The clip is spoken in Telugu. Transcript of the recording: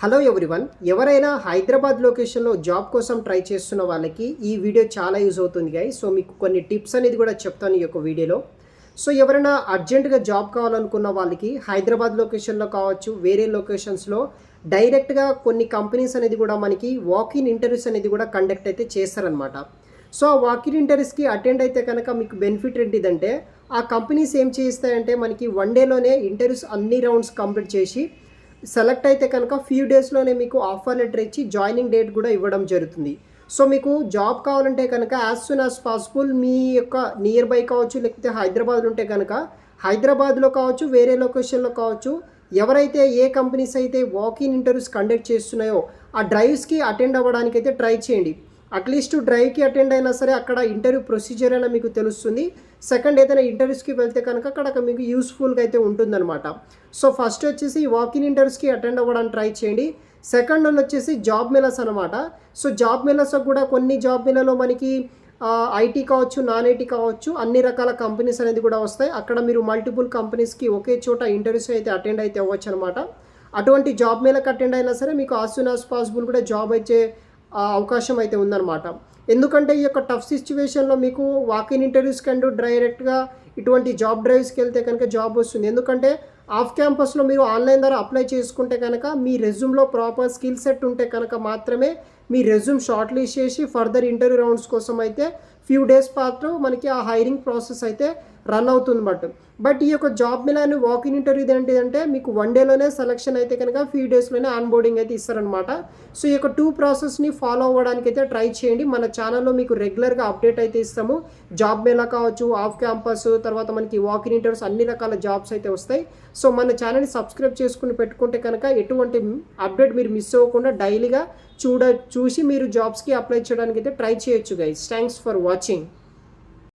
హలో ఎవ్రీవన్ ఎవరైనా హైదరాబాద్ లొకేషన్లో జాబ్ కోసం ట్రై చేస్తున్న వాళ్ళకి ఈ వీడియో చాలా యూజ్ అవుతుంది గాయ సో మీకు కొన్ని టిప్స్ అనేది కూడా చెప్తాను ఈ యొక్క వీడియోలో. సో ఎవరైనా అర్జెంటుగా జాబ్ కావాలనుకున్న వాళ్ళకి హైదరాబాద్ లొకేషన్లో కావచ్చు వేరే లొకేషన్స్లో డైరెక్ట్గా కొన్ని కంపెనీస్ అనేది కూడా మనకి వాకిన్ ఇంటర్వ్యూస్ అనేది కూడా కండక్ట్ అయితే చేస్తారనమాట సో ఆ వాకిన్ ఇంటర్వ్యూస్కి అటెండ్ అయితే కనుక మీకు బెనిఫిట్ ఏంటిదంటే ఆ కంపెనీస్ ఏం చేస్తాయంటే మనకి వన్ డేలోనే ఇంటర్వ్యూస్ అన్ని రౌండ్స్ కంప్లీట్ చేసి సెలెక్ట్ అయితే కనుక ఫ్యూ డేస్లోనే మీకు ఆఫర్ లెటర్ ఇచ్చి జాయినింగ్ డేట్ కూడా ఇవ్వడం జరుగుతుంది. సో మీకు జాబ్ కావాలంటే కనుక యాజ్ సూన్ యాజ్ పాసిబుల్ మీ యొక్క నియర్ బై కావచ్చు లేకపోతే హైదరాబాద్లో ఉంటే కనుక హైదరాబాద్లో కావచ్చు వేరే లొకేషన్లో కావచ్చు ఎవరైతే ఏ కంపెనీస్ అయితే వాకిన్ ఇంటర్వ్యూస్ కండక్ట్ చేస్తున్నాయో ఆ డ్రైవ్స్కి అటెండ్ అవ్వడానికి అయితే ట్రై చేయండి. అట్లీస్ట్ డ్రైవ్కి అటెండ్ అయినా సరే అక్కడ ఇంటర్వ్యూ ప్రొసీజర్ అయినా మీకు తెలుస్తుంది. సెకండ్ ఏదైనా ఇంటర్వ్యూస్కి వెళ్తే కనుక అక్కడ మీకు యూస్ఫుల్గా అయితే ఉంటుందన్నమాట. సో ఫస్ట్ వచ్చేసి వాకిన్ ఇంటర్వ్యూస్కి అటెండ్ అవ్వడానికి ట్రై చేయండి. సెకండ్ వన్ వచ్చేసి జాబ్ మెలస్ అనమాట సో జాబ్ మెలస్ కూడా కొన్ని జాబ్ మెలలో మనకి ఐటీ కావచ్చు నాన్ ఐటీ కావచ్చు అన్ని రకాల కంపెనీస్ అనేది కూడా వస్తాయి. అక్కడ మీరు మల్టిపుల్ కంపెనీస్కి ఒకే చోట ఇంటర్వ్యూస్ అయితే అటెండ్ అయితే అవ్వచ్చు అనమాట అటువంటి జాబ్ మేలకు అటెండ్ అయినా సరే మీకు ఆస్ సూన్ యాజ్ పాసిబుల్ కూడా జాబ్ అయితే అవకాశం అయితే ఉందన్నమాట. ఎందుకంటే ఈ యొక్క టఫ్ సిచ్యువేషన్లో మీకు వాకిన్ ఇంటర్వ్యూస్ కంటూ డైరెక్ట్గా ఇటువంటి జాబ్ డ్రైవ్స్కి వెళ్తే కనుక జాబ్ వస్తుంది. ఎందుకంటే ఆఫ్ క్యాంపస్లో మీరు ఆన్లైన్ ద్వారా అప్లై చేసుకుంటే కనుక మీ రెజ్యూమ్లో ప్రాపర్ స్కిల్ సెట్ ఉంటే కనుక మాత్రమే మీ రెజ్యూమ్ షార్ట్ లిస్ట్ చేసి ఫర్దర్ ఇంటర్వ్యూ రౌండ్స్ కోసం అయితే ఫ్యూ డేస్ పాటు మనకి ఆ హైరింగ్ ప్రాసెస్ అయితే రన్ అవుతుంది బట్ బట్ ఈ యొక్క జాబ్ మిలాన్ వాకింగ్ ఇంటర్వ్యూ ఏంటిదంటే మీకు వన్ డేలోనే సెలక్షన్ అయితే కనుక ఫ్యూ డేస్లోనే ఆన్బోర్డింగ్ అయితే ఇస్తారనమాట సో ఈ యొక్క టూ ప్రాసెస్ని ఫాలో అవ్వడానికి అయితే ట్రై చేయండి. మన ఛానల్లో మీకు రెగ్యులర్గా అప్డేట్ అయితే ఇస్తాము. జాబ్ మేళా కావచ్చు ఆఫ్ క్యాంపస్ తర్వాత మనకి వాకింగ్ ఇంటర్వ్యూస్ అన్ని రకాల జాబ్స్ అయితే వస్తాయి. సో మన ఛానల్ని సబ్స్క్రైబ్ చేసుకుని పెట్టుకుంటే కనుక ఎటువంటి అప్డేట్ మీరు మిస్ అవ్వకుండా డైలీగా చూడ చూసి మీరు జాబ్స్కి అప్లై చేయడానికి అయితే ట్రై చేయొచ్చు గైస్ థ్యాంక్స్ ఫర్ వాచింగ్